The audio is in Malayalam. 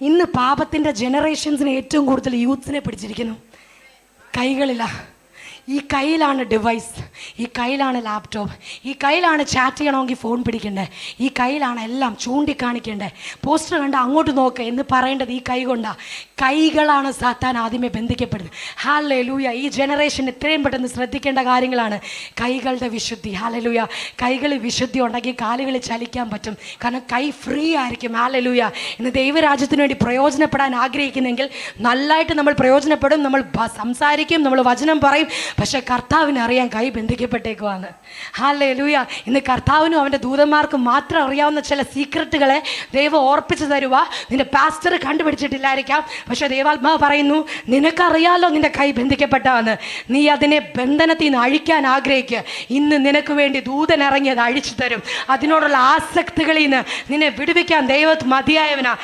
ഇന്ന് പാപത്തിന്റെ ജനറേഷൻസിന് ഏറ്റവും കൂടുതൽ യൂത്ത്സിനെ പിടിച്ചിരിക്കുന്നു. കൈകളില്ല ഈ കയ്യിലാണ് ഡിവൈസ് ഈ കയ്യിലാണ് ലാപ്ടോപ്പ് ഈ കയ്യിലാണ് ചാറ്റ് ചെയ്യണമെങ്കിൽ ഫോൺ പിടിക്കണ്ടേ? ഈ കയ്യിലാണ് എല്ലാം ചൂണ്ടിക്കാണിക്കേണ്ടേ? പോസ്റ്റർ കണ്ട അങ്ങോട്ട് നോക്ക് എന്ന് പറയേണ്ടത് ഈ കൈ കൊണ്ടാണ് കൈകളാണ് സാത്താൻ ആദ്യമേ ബന്ധിക്കപ്പെടുന്നത്. ഹാലെ ലൂയ ഈ ജനറേഷൻ എത്രയും പെട്ടെന്ന് ശ്രദ്ധിക്കേണ്ട കാര്യങ്ങളാണ് കൈകളുടെ വിശുദ്ധി. ഹാല ലൂയ കൈകളിൽ വിശുദ്ധി ഉണ്ടെങ്കിൽ കാലുകളിൽ ചലിക്കാൻ പറ്റും. കാരണം കൈ ഫ്രീ ആയിരിക്കും. ഹാല ലൂയ ഇന്ന് ദൈവരാജ്യത്തിന് വേണ്ടി പ്രയോജനപ്പെടാൻ ആഗ്രഹിക്കുന്നെങ്കിൽ നല്ലതായിട്ട് നമ്മൾ പ്രയോജനപ്പെടും. നമ്മൾ സംസാരിക്കും. നമ്മൾ വചനം പറയും. പക്ഷേ കർത്താവിനറിയാൻ കൈ കൈ ബന്ധിക്കപ്പെട്ടേക്കുവാണ്. ഹാലേ ലൂയ ഇന്ന് കർത്താവിനും അവന്റെ ദൂതന്മാർക്കും മാത്രം അറിയാവുന്ന ചില സീക്രട്ടുകളെ ദൈവം ഓർപ്പിച്ചു തരുക നിന്റെ പാസ്റ്റർ കണ്ടുപിടിച്ചിട്ടില്ലായിരിക്കാം. പക്ഷെ ദൈവാത്മാവ് പറയുന്നു നിനക്കറിയാലോ നിന്റെ കൈ ബന്ധിക്കപ്പെട്ടവന്ന് നീ അതിനെ ബന്ധനത്തിൽ നിന്ന് അഴിക്കാൻ ആഗ്രഹിക്കുക ഇന്ന് നിനക്ക് വേണ്ടി ദൂതൻ ഇറങ്ങി അത് അഴിച്ചു തരും. അതിനോടുള്ള ആസക്തികളിൽ നിന്ന് നിന്നെ വിടുവിക്കാൻ ദൈവത്ത് മതിയായവനാ.